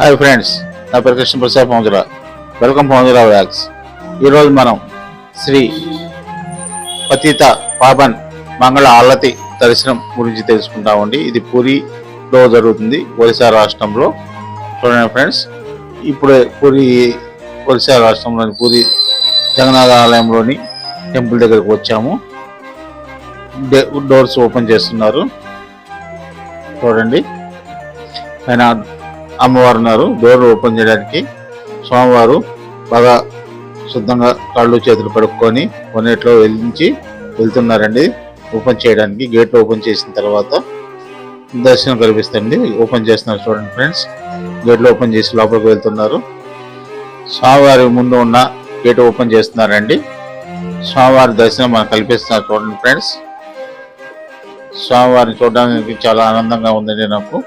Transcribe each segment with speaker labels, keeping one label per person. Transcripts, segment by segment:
Speaker 1: Hi friends నా పేరు కృష్ణ ప్రసాద్ పౌంజరా వెల్కమ్ పౌంజరా వ్యాక్స్ ఈరోజు మనం శ్రీ పతిత పాపన్ మంగళ ఆలతి దర్శనం గురించి తెలుసుకుంటామండి. ఇది పూరిలో జరుగుతుంది ఒరిస్సా రాష్ట్రంలో. చూడండి ఫ్రెండ్స్ ఇప్పుడే పూరి ఒరిస్సా రాష్ట్రంలోని పూరి జగన్నాథ ఆలయంలోని టెంపుల్ దగ్గరకు వచ్చాము. డోర్స్ ఓపెన్ చేస్తున్నారు. చూడండి. ఆయన అమ్మవారు ఉన్నారు. డోర్ ఓపెన్ చేయడానికి స్వామివారు బాగా శుద్ధంగా కాళ్ళు చేతులు కడుక్కొని కొన్నిట్లో వెళ్ళించి వెళ్తున్నారండి. ఓపెన్ చేయడానికి గేట్ ఓపెన్ చేసిన తర్వాత దర్శనం కల్పిస్తుంది ఓపెన్ చేస్తున్నారు చూడండి ఫ్రెండ్స్. గేట్లు ఓపెన్ చేసి లోపలికి వెళ్తున్నారు. స్వామివారి ముందు ఉన్న గేట్ ఓపెన్ చేస్తున్నారండి. స్వామివారి దర్శనం మనకు కల్పిస్తున్నారు చూడండి ఫ్రెండ్స్. స్వామివారిని చూడడానికి చాలా ఆనందంగా ఉందండి నాకు.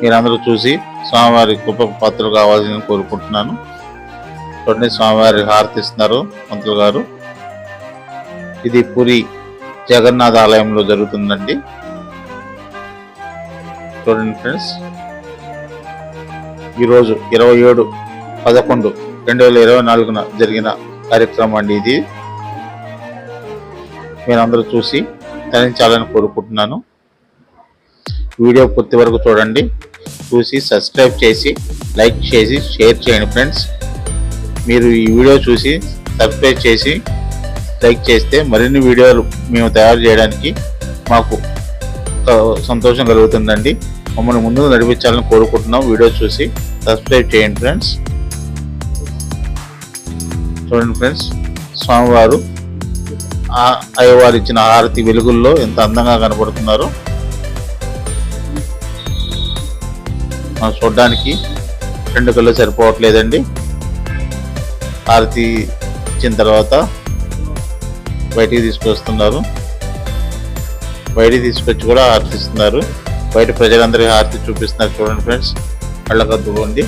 Speaker 1: మీరందరూ చూసి స్వామివారి కృప పాత్రలు కావాలని కోరుకుంటున్నాను. చూడండి స్వామివారి హారతిస్తున్నారు మంత్రులు గారు. ఇది పూరి జగన్నాథ ఆలయంలో జరుగుతుందండి. చూడండి ఫ్రెండ్స్. ఈరోజు ఇరవై ఏడు పదకొండు రెండు వేల ఇరవై నాలుగున జరిగిన కార్యక్రమం అండి ఇది. మీరందరూ చూసి తరించాలని కోరుకుంటున్నాను. వీడియో పూర్తి వరకు చూడండి. చూసి సబ్స్క్రైబ్ చేసి లైక్ చేసి షేర్ చేయండి ఫ్రెండ్స్ మీరు ఈ వీడియో చూసి సబ్స్క్రైబ్ చేసి లైక్ చేస్తే మరిన్ని వీడియోలు మేము తయారు చేయడానికి మాకు సంతోషం కలుగుతుందండి. మమ్మల్ని ముందుకు నడిపించాలని కోరుకుంటున్నాం. వీడియో చూసి సబ్స్క్రైబ్ చేయండి ఫ్రెండ్స్ చూడండి ఫ్రెండ్స్ స్వామివారు ఆ అయ్యవారు ఇచ్చిన హారతి వెలుగుల్లో ఎంత అందంగా కనబడుతున్నారు చూడడానికి రెండు కళ్ళు సరిపోవట్లేదండి. హారతి ఇచ్చిన తర్వాత బయటికి తీసుకొస్తున్నారు. బయటికి తీసుకొచ్చి కూడా హారతి ఇస్తున్నారు బయట ప్రజలందరికీ హారతి చూపిస్తున్నారు చూడండి ఫ్రెండ్స్. కళ్ళకద్దుకోండి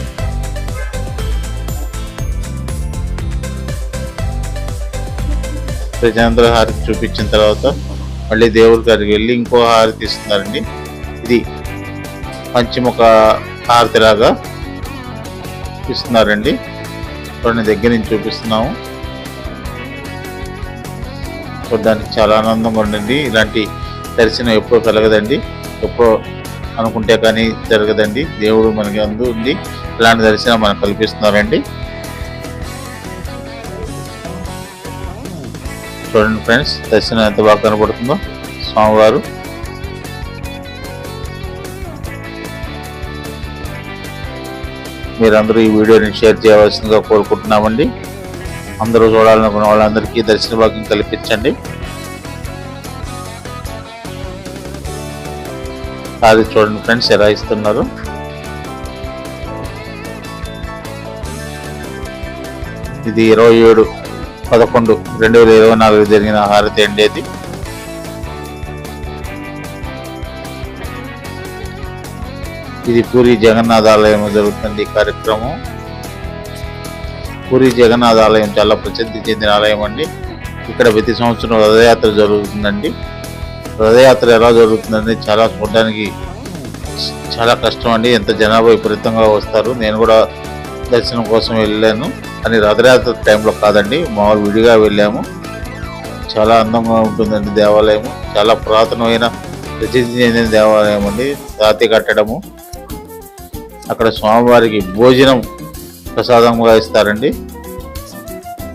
Speaker 1: ప్రజలందరూ హారతి చూపించిన తర్వాత మళ్ళీ దేవుడి గారికి వెళ్ళి ఇంకో హారతి ఇస్తున్నారండి. ఇది పంచముఖ హారతిలాగా ఇస్తున్నారండి. చూడండి దగ్గర నుంచి చూపిస్తున్నాము. చూడడానికి చాలా ఆనందంగా ఉండండి ఇలాంటి దర్శనం ఎప్పుడూ కలగదండి. ఎప్పుడో అనుకుంటే కానీ జరగదండి. దేవుడు మనకి అందు ఉంది. ఇలాంటి దర్శనం మనకు కల్పిస్తున్నారండి. చూడండి ఫ్రెండ్స్ దర్శనం ఎంత బాగా కనబడుతుందో స్వామివారు. మీరందరూ ఈ వీడియోని షేర్ చేయవలసిందిగా కోరుకుంటున్నామండి. అందరూ చూడాలనుకున్న వాళ్ళందరికీ దర్శన భాగ్యం కల్పించండి. అది చూడండి ఫ్రెండ్స్ ఎలా ఇస్తున్నారు. ఇది ఇరవై ఏడు పదకొండు రెండు వేల ఇరవై నాలుగు జరిగిన హారతి అండి అది. ఇది పూరి జగన్నాథ ఆలయం జరుగుతుంది ఈ కార్యక్రమం. పూరి జగన్నాథ ఆలయం చాలా ప్రసిద్ధి చెందిన ఆలయం అండి. ఇక్కడ ప్రతి సంవత్సరం రథయాత్ర జరుగుతుందండి. రథయాత్ర ఎలా జరుగుతుందండి చాలా చూడడానికి చాలా కష్టం అండి. ఎంత జనాభా విపరీతంగా వస్తారు. నేను కూడా దర్శనం కోసం వెళ్ళాను. కానీ రథయాత్ర టైంలో కాదండి. మామూలు విడిగా వెళ్ళాము. చాలా అందంగా ఉంటుందండి దేవాలయం చాలా పురాతనమైన ప్రసిద్ధి చెందిన దేవాలయం అండి. రాతి కట్టడము. అక్కడ స్వామివారికి భోజనం ప్రసాదంగా ఇస్తారండి.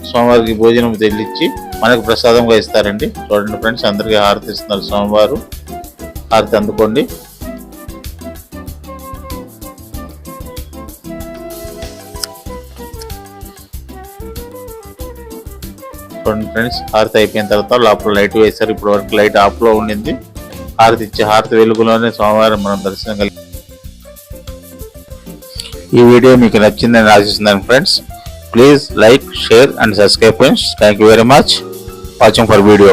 Speaker 1: స్వామివారికి భోజనం తెల్లిచ్చి మనకు ప్రసాదంగా ఇస్తారండి. చూడండి ఫ్రెండ్స్ అందరికీ హారతి ఇస్తున్నారు స్వామివారు. హారతి అందుకోండి. చూడండి ఫ్రెండ్స్ హారతి అయిపోయిన తర్వాత లోపల లైట్ వేశారు. ఇప్పటి వరకు లైట్ ఆఫ్లో ఉండింది. హారతి ఇచ్చి హారతి వెలుగులోనే సోమవారం మనం దర్శనం కలిగి ఈ వీడియో మీకు నచ్చిందని ఆశిస్తున్నాను friends please like share and subscribe friends thank you very much watching for video